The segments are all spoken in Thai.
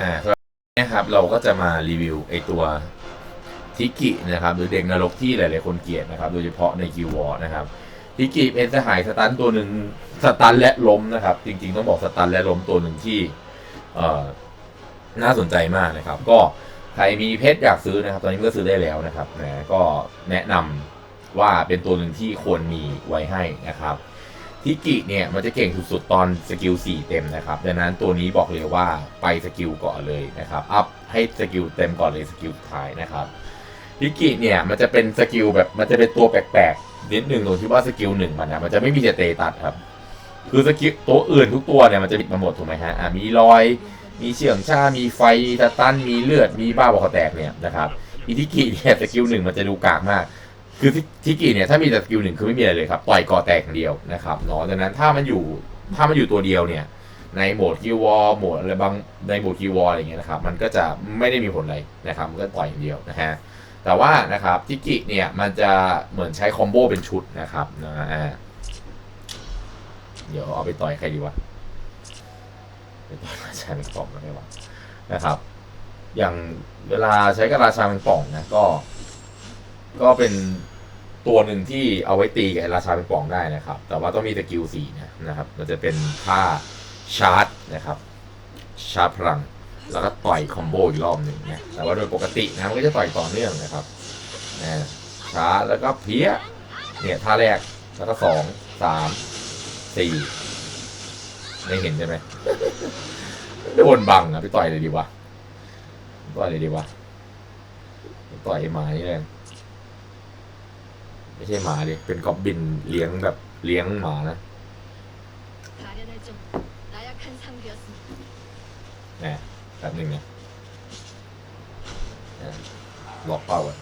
อ่าสำหรับวันนี้ครับเราก็จะมารีวิวไอตัวทิกินะครับหรือเด็กนรกที่หลายๆคนเกลียดนะครับ โดยเฉพาะในกิววอร์นะครับทิกิเป็นสหายสตันตัวหนึ่งสตันและล้มนะครับ จริงๆต้องบอกสตันและล้มตัวหนึ่งที่เอ่อน่าสนใจมากนะครับ ก็ใครมีเพชรอยากซื้อนะครับ ตอนนี้ก็ซื้อได้แล้วนะครับนะก็แนะนำว่าเป็นตัวหนึ่งที่ควรมีไว้ให้นะครับ ทิกิเนี่ยมันจะเก่งสุดๆตอนสกิล 4 เต็มนะครับ ดังนั้นตัวนี้บอกเลยว่าไปสกิลก่อนเลยนะครับ อัพให้สกิลเต็มก่อนเลยสกิลสุดท้ายนะครับทิกิเนี่ยมันจะเป็นสกิลแบบมันจะเป็นตัวแปลกๆนิดหนึ่งตรงที่ว่าสกิลหนึ่งมันนะมันจะไม่มีสเตตัสครับ คือสกิลตัวอื่นทุกตัวเนี่ยมันจะปิดมาหมดถูกไหมฮะะมีรอย มีเฉียงชา มีไฟมีตะตัน มีเลือด มีบ้าบอคอแตกเนี่ยนะครับอีทิกิเนี่ยสกิลหนึ่งมันจะดูกากมาก คือทิกิเนี่ยถ้ามีแต่สกิลหนึ่งคือไม่มีอะไรเลยครับต่อยกอแตกอย่างเดียวนะครับเนาะดังนั้นถ้ามันอยู่ถ้ามันอยู่ตัวเดียวเนี่ยในโหมดคิววอลโหมดอะไรบางในโหมดคิววอลอะไรเงี้ยนะครับมันก็จะไม่ได้มีผลอะไรนะครับมันก็ต่อยอย่างเดียวนะฮะแต่ว่านะครับทิกิเนี่ยมันจะเหมือนใช้คอมโบเป็นชุดนะครับนะอ่าเดี๋ยวเอาไปต่อยใครดีวะไปต่อยราชาเป็นป่องกันได้วะนะครับ อย่างเวลาใช้กับราชาเป็นป่องนะก็ ก็เป็น ตัวหนึ่งที่เอาไว้ตีกับไอ้ราชาเป็นป่องได้นะครับ แต่ว่าต้องมีสกิลสี่นะนะครับ มันจะเป็นท่าชาร์จนะครับ ชาร์จพลัง แล้วก็ต่อยคอมโบอีกรอบหนึ่งนะแต่ว่าโดยปกตินะมันก็จะต่อยต่อเนื่องนะครับนะชาร์จแล้วก็เพี้ยเนี่ยท่าแรกแล้วก็สองสามสี่ไม่เห็นใช่ไหมโดนบังอะไปต่อยเลยดีวะต่อยเลยดีวะต่อยไอ้หมานี่เลย ไม่ใช่หมาดิเป็นกอบบินเลี้ยงแบบเลี้ยงหมานะนะแบบนึงนะหลอกเป้าอะ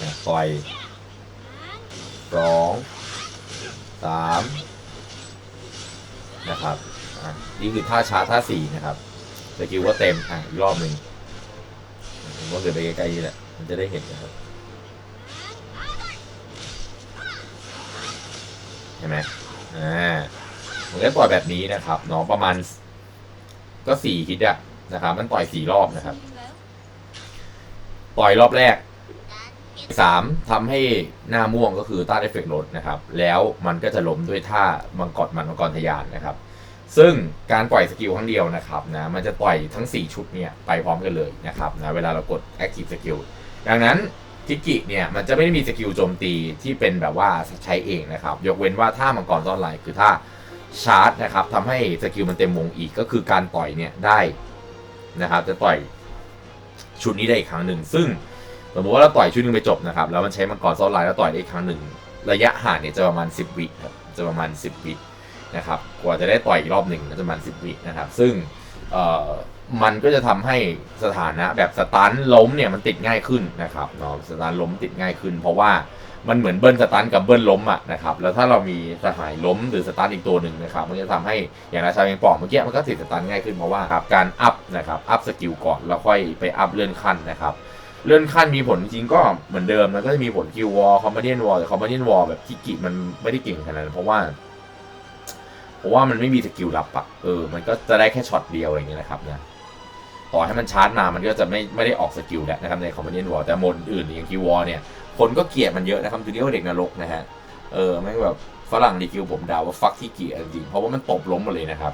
นปล่อยสองสามนะครับนี่คือท่าช้าท่าสี่นะครับสกิลว่าเต็มอะอีกรอบหนึ่งก็เกิดไปใกล้ๆนี่แหละ มันจะได้เห็นนะครับ ใช่ไหมอ่าผมจะปล่อยแบบนี้นะครับเนาะประมาณก็สี่ฮิตอะนะครับ มันปล่อยสี่รอบนะครับปล่อยรอบแรกสามทำให้หน้าม่วงก็คือต้านเอฟเฟกต์ลดนะครับ แล้วมันก็จะล้มด้วยท่ามังกรมันมังกรทยานนะครับ ซึ่งการปล่อยสกิลครั้งเดียวนะครับนะมันจะปล่อยทั้ง 4 ชุดเนี่ยไปพร้อมกันเลยนะครับนะเวลาเรากดแอคทีฟสกิลดังนั้น ทิกิเนี่ยมันจะไม่ได้มีสกิลโจมตีที่เป็นแบบว่าใช้เองนะครับ ยกเว้นว่าท่ามังกรต้อนไหลคือท่าชาร์จนะครับทำให้สกิลมันเต็มวงอีกก็คือการต่อยเนี่ยได้นะครับ จะต่อยชุดนี้ได้อีกครั้งหนึ่ง ซึ่งสมมติว่าเราต่อยชุดหนึงไปจบนะครับ แล้วมันใช้มังกรซ้อนลายแล้วต่อยได้อีกครั้งหนึ่ง ระยะห่างเนี่ยจะประมาณ 10 วิครับจะประมาณ 10 วินะครับ กว่าจะได้ต่อยอีกรอบหนึ่งก็จะประมาณ 10 วินะครับ ซึ่งเอ่อ มันก็จะทำให้สถานะแบบสตันล้มเนี่ยมันติดง่ายขึ้นนะครับเนาะสตันล้มติดง่ายขึ้น เพราะว่ามันเหมือนเบิ้ลสตันกับเบิ้ลล้มอะนะครับแล้วถ้าเรามีสหายล้มหรือสตันอีกตัวหนึ่งนะครับมันจะทำให้อย่างราชาเองปอกเมื่อกี้มันก็ติดสตันง่ายขึ้นเพราะว่าการอัพนะครับอัพสกิลก่อนแล้วค่อยไปอัพเลื่อนขั้นนะครับเลื่อนขั้นมีผลจริงก็เหมือนเดิมนก็จะมีผลคิววอลคอมมานเดียนวอลแต่คอมมานเดียนวอลแบบที่กิมันไม่ได้เก่งขนาดนั้นเพราะว่าเพราะว่ามันไม่มีสกิลลับอะเออมันก็จะได้แค่ช็อตเดียวอะไรอย่างเงี้ยนะครับนะ ต่อให้มันชาร์จมามันก็จะไม่ไม่ได้ออกสกิลแล้วนะครับในคอมมานเดนวอลแต่โหมดอื่นอย่างคิววอลเนี่ยคนก็เกลียดมันเยอะนะครับคือเรียกว่าเด็กนรกนะฮะเออไม่งแบบฝรั่งรีคิวผมดาวว่าฟักที่เกลียดจริงเพราะว่ามันตบล้มหมดเลยนะครับ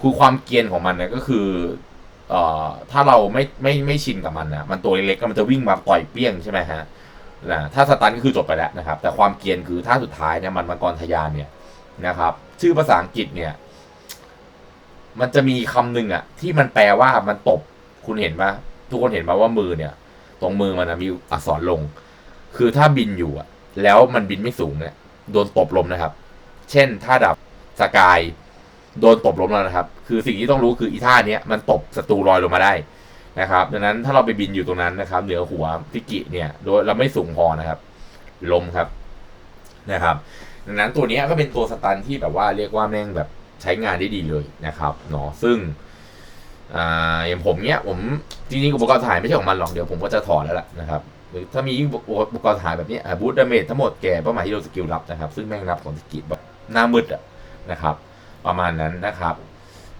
คือความเกรียนของมันเนี่ยก็คือเอ่อถ้าเราไม่ไม่ไม่ชินกับมันนะมันตัวเล็กๆก็มันจะวิ่งมาต่อยเปี้ยงใช่ไหมฮะนะถ้าสตันก็คือจบไปแล้วนะครับ แต่ความเกรียนคือถ้าสุดท้ายเนี่ยมันมังกรทะยานเนี่ยนะครับ ชื่อภาษาอังกฤษเนี่ย มันจะมีคำหนึ่งอะที่มันแปลว่ามันตบ คุณเห็นปะทุกคนเห็นปะว่ามือเนี่ย ตรงมือมันนะมีอักษรลง คือถ้าบินอยู่อะแล้วมันบินไม่สูงเนี่ยโดนตบลมนะครับ เช่นท่าดับสกายโดนตบลมแล้วนะครับ คือสิ่งที่ต้องรู้คืออีท่าเนี้ยมันตบศัตรูลอยลงมาได้นะครับดังนั้นถ้าเราไปบินอยู่ตรงนั้นนะครับ เหนือหัวพิกิเนี่ย โดยเราไม่สูงพอนะครับ ลมครับนะครับ ดังนั้นตัวนี้ก็เป็นตัวสตันที่แบบว่าเรียกว่าแม่งแบบ ใช้งานได้ดีเลยนะครับเนาะซึ่งอย่างผมเนี้ยผมจริงๆอุปกรณ์ถ่ายไม่ใช่ของมันหรอกเดี๋ยวผมก็จะถอดแล้วล่ะนะครับหรือถ้ามีอุปกรณ์ถ่ายแบบนี้บูตดาเมจทั้งหมดแก่เป้าหมายที่โดนสกิลรับนะครับ ซึ่งแม่งรับของสกิลแบบหน้ามืดอะนะครับ ประมาณนั้นนะครับ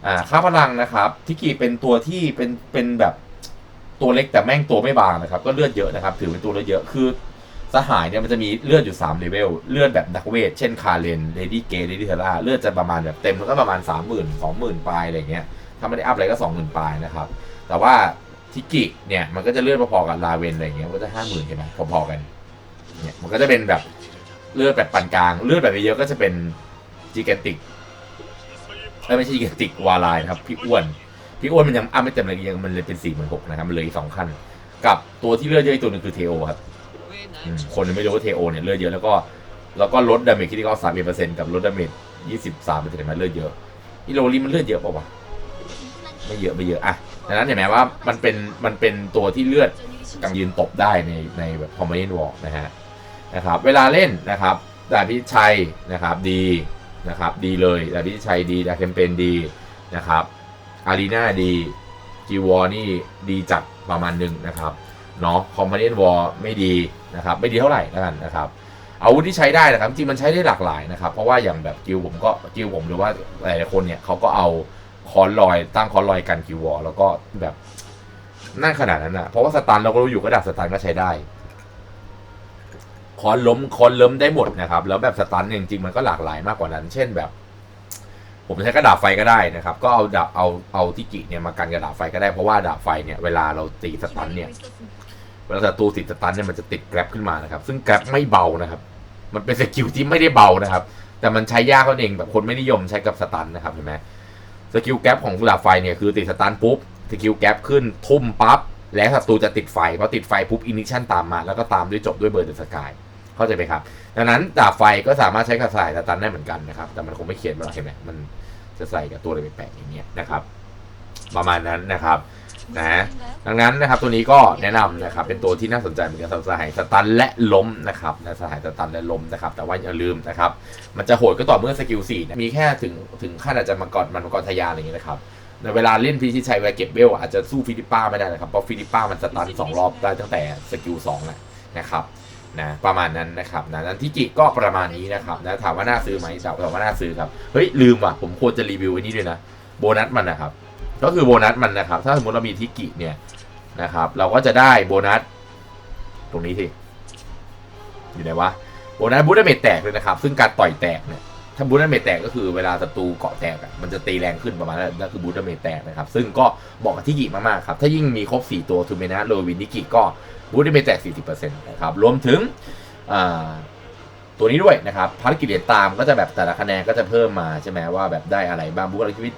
อ่าค่าพลังนะครับทิกิเป็นตัวที่เป็นเป็นแบบตัวเล็กแต่แม่งตัวไม่บางนะครับ ก็เลือดเยอะนะครับ ถือเป็นตัวเลือดเยอะคือ สหายเนี่ยมันจะมีเลือดอยู่3เลเวลเลือดแบบนักเวท เช่นคาเรนเลดี้เกย์เลดี้เทล่าเลือดจะประมาณแบบเต็มก็ประมาณ 3 0 0 0 0 2 0,000ปลายอะไรเงี้ยถ้าไม่ได้อัพอะไรก็ 20,000ปลายนะครับ แต่ว่าทิกิเนี่ยมันก็จะเลือดพอๆกับลาเวนอะไรเงี้ยมันก็จะห้าหมื่นใช่ไหมพอๆกันเนี่ยมันก็จะเป็นแบบเลือดแบบปานกลาง เลือดแบบเยอะๆก็จะเป็นจิเกติกไม่ใช่จิเกติกวาลายนะครับพี่อ้วนพี่อ้วนมันยังอัพไม่เต็มเลยยังมันเลยเป็นสี่หมื่นหกนะครับมันเหลยอีกสองขั้นกับตัวที่เลือดเยอะอีกตัวหนึงคือเทโอครับ คนยังไม่รู้ว่าเทโอเนี่ยเลือดเยอะแล้วก็แล้วก็ลดดาเมจคิดที่เขาสามเปอร์เซ็นต์กับลดดาเมจยี่สิบสามเปอร์เซ็นต์มันเลือดเยอะอีโรลีมันเลือดเยอะป่าวะไม่เยอะไม่เยอะอะดังนั้นเห็นไหมว่ามันเป็นมันเป็นตัวที่เลือดกังยืนตบได้ในในแบบคอมเมดี้วอลนะฮะนะครับเวลาเล่นนะครับดาบพิชัยนะครับดีนะครับดีเลยดาบพิชัยดีดาบแคมเปญดีนะครับอารีนาดีจีวอนี่ดีจัดประมาณหนึ่งนะครับ เนาะคอมเมดี้วอลไม่ดีนะครับไม่ดีเท่าไหร่แล้วกันนะครับอาวุธที่ใช้ได้นะครับจริงมันใช้ได้หลากหลายนะครับ เพราะว่าอย่างแบบกิวผมก็กิวผมหรือว่าหลายๆคนเนี่ยเขาก็เอาคอนลอยตั้งคอนลอยกันกิววอลแล้วก็แบบนั่นขนาดนั้นนะเพราะว่าสตันเราก็รู้อยู่ก็ดักสตันก็ใช้ได้คอนล้มคอนล้มได้หมดนะครับ แล้วแบบสตันเนี่ยจริงๆมันก็หลากหลายมากกว่านั้น เช่นแบบ ผมใช้กระดาษไฟก็ได้นะครับ ก็เอาดาบเอาเอาทิกิเนี่ยมากันกระดาษไฟก็ได้เพราะว่าดาบไฟเนี่ยเวลาเราตีสตันเนี่ย ลาศัตรูติดสตันเนี่ยมันจะติดแกร็บขึ้นมานะครับ ซึ่งแกร็บไม่เบานะครับ มันเป็นสกิลที่ไม่ได้เบานะครับ แต่มันใช้ยากก็เองแบบคนไม่นิยมใช้กับสตันนะครับเห็นไหมสกิลแกร็บของดาบไฟเนี่ยคือติดสตันปุ๊บสกิลแกร็บขึ้นทุ่มปั๊บแล้วศัตรูจะติดไฟพอติดไฟปุ๊บอินิชันตามมาแล้วก็ตามด้วยจบด้วยเบอร์เดอสกายเข้าใจไหมครับ ดังนั้นดาบไฟก็สามารถใช้กับสายสตันได้เหมือนกันนะครับ แต่มันคงไม่เขียนมาหรอกเห็นไหมมันจะใส่กับตัวอะไรแปลกๆอย่างเงี้ยนะครับ ประมาณนั้นนะครับ นะดังนั้นนะครับตัวนี้ก็แนะนำนะครับเป็นตัวที่น่าสนใจเหมือนกันสำหรับสหายสตันและล้มนะครับนะสหายสตันและล้มนะครับแต่ว่าอย่าลืมนะครับมันจะโหดก็ต่อเมื่อสกิลสี่เนี่ยมีแค่ถึงถึงขั้นอาจจะมากอดมันมากรทะยานอะไรอย่างเงี้ยนะครับในเวลาเล่นพีชิชัยเวลาเก็บเวลอาจจะสู้ฟิลิปป้าไม่ได้นะครับเพราะฟิลิปป้ามันสตันสองรอบได้ตั้งแต่สกิลสองนะนะครับนะประมาณนั้นนะครับนะนั้นที่กิก็ประมาณนี้นะครับนะถามว่าน่าซื้อไหมถามว่าน่าซื้อครับเฮ้ยลืมว่ะผมควรจะรีวิวไอ้นี่ด้วยนะโบนัสมันนะครับ ก็คือโบนัสมันนะครับ ถ้าสมมติเรามีทิกิเนี่ยนะครับ เราก็จะได้โบนัส ตรงนี้สิอยู่ไหนวะโบนัสบูทเมจแตกเลยนะครับ ซึ่งการต่อยแตกเนี่ยถ้าบูทเมจแตกก็คือเวลาศัตรูเกาะแตกอะมันจะตีแรงขึ้นประมาณนั้นนั่นคือบูทเมจแตกนะครับ ซึ่งก็บอกกับทิกิมากๆครับถ้ายิ่งมีครบ 4 ตัวทูเมนะโรวินนิกิก็บูทเมจแตก 40%นะครับรวมถึงตัวนี้ด้วยนะครับภารกิจเรียตามก็จะแบบแต่ละคะแนนก็จะเพิ่มมาใช่ไหมว่าแบบได้อะไรบ้างบูทชีวิต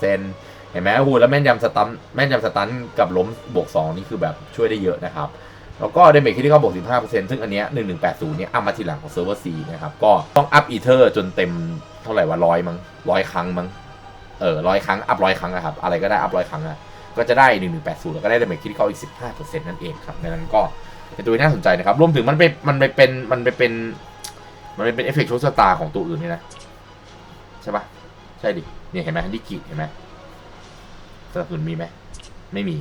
10% เห็นไหมโอ้โหแล้วแม่นยำสตันแม่นยำสตันกับล้มบวก 2 นี่คือแบบช่วยได้เยอะนะครับ แล้วก็เดเมจที่เขาบวก 15%ซึ่งอันเนี้ย1180 เนี่ยอัพมาทีหลังของเซิร์ฟเวอร์ซีนะครับ ก็ต้องอัพอีเทอร์จนเต็มเท่าไหร่วะร้อยมั้งร้อยครั้งมั้งเออร้อยครั้ง อัพร้อยครั้งอะครับ อะไรก็ได้อัพร้อยครั้งอะก็จะได้ 1180 แล้วก็ได้เดเมจที่เขาอีก 15%นั่นเองครับดังนั้นก็เป็นตัวที่น่าสนใจนะครับรวมถึงมันไปมันไปเป็นมันไปเป็นมันไปเป็นเอฟเฟกต์โชว์สตาร์ของตัวอื่นนี่นะใช่ปะใช่ดิเนี่ยเห็นไหมดิกิเห็นไหม สนับสนุนมีไหมไม่มี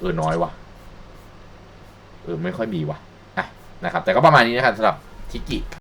เออน้อยว่ะ เออไม่ค่อยมีว่ะอะนะครับ แต่ก็ประมาณนี้นะครับสำหรับทิกิ